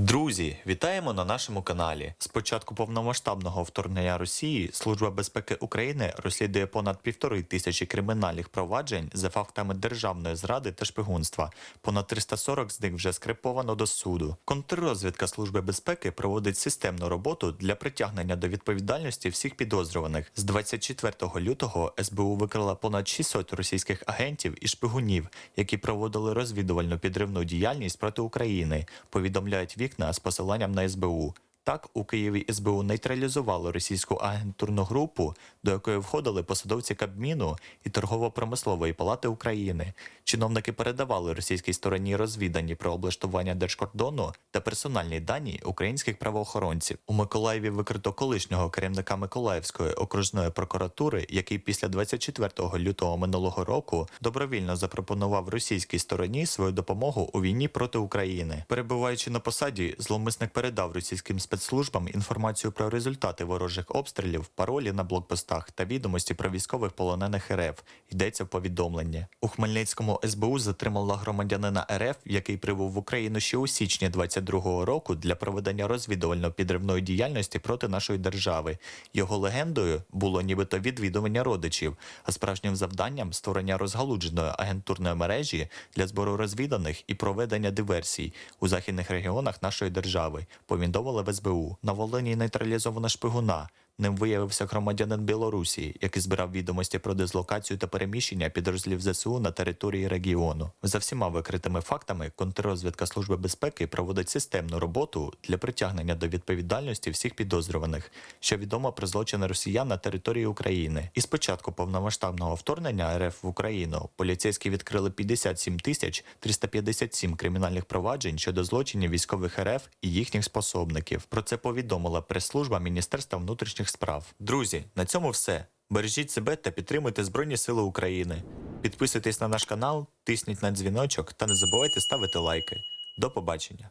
Друзі, вітаємо на нашому каналі. З початку повномасштабного вторгнення Росії Служба безпеки України розслідує понад півтори тисячі кримінальних проваджень за фактами державної зради та шпигунства. Понад 340 з них вже скриповано до суду. Контррозвідка Служби безпеки проводить системну роботу для притягнення до відповідальності всіх підозрюваних. З 24 лютого СБУ викрила понад 600 російських агентів і шпигунів, які проводили розвідувальну підривну діяльність проти України. Повідомляють вікна з посиланням на СБУ. Так, у Києві СБУ нейтралізувало російську агентурну групу, до якої входили посадовці Кабміну і торгово-промислової палати України. Чиновники передавали російській стороні розвідані про облаштування держкордону та персональні дані українських правоохоронців. У Миколаєві викрито колишнього керівника Миколаївської окружної прокуратури, який після 24 лютого минулого року добровільно запропонував російській стороні свою допомогу у війні проти України. Перебуваючи на посаді, зловмисник передав російським спецслужбам інформацію про результати ворожих обстрілів, паролі на блокпостах та відомості про військових полонених РФ. Йдеться в повідомленні. У Хмельницькому СБУ затримала громадянина РФ, який прибув в Україну ще у січні 22-го року для проведення розвідувально-підривної діяльності проти нашої держави. Його легендою було нібито відвідування родичів, а справжнім завданням створення розгалудженої агентурної мережі для збору розвіданих і проведення диверсій у західних регіонах нашої держави. Повідомили в СБУ. На Волині нейтралізовано шпигуна. Ним виявився громадянин Білорусі, який збирав відомості про дислокацію та переміщення підрозділів ЗСУ на території регіону. За всіма викритими фактами, контррозвідка Служби безпеки проводить системну роботу для притягнення до відповідальності всіх підозрюваних, що відомо про злочини росіян на території України. І з початку повномасштабного вторгнення РФ в Україну поліцейські відкрили 57 тисяч 357 кримінальних проваджень щодо злочинів військових РФ і їхніх способників. Про це повідомила прес-служба Міністерства внутрішніх справ. Друзі, на цьому все. Бережіть себе та підтримуйте Збройні Сили України. Підписуйтесь на наш канал, тисніть на дзвіночок та не забувайте ставити лайки. До побачення!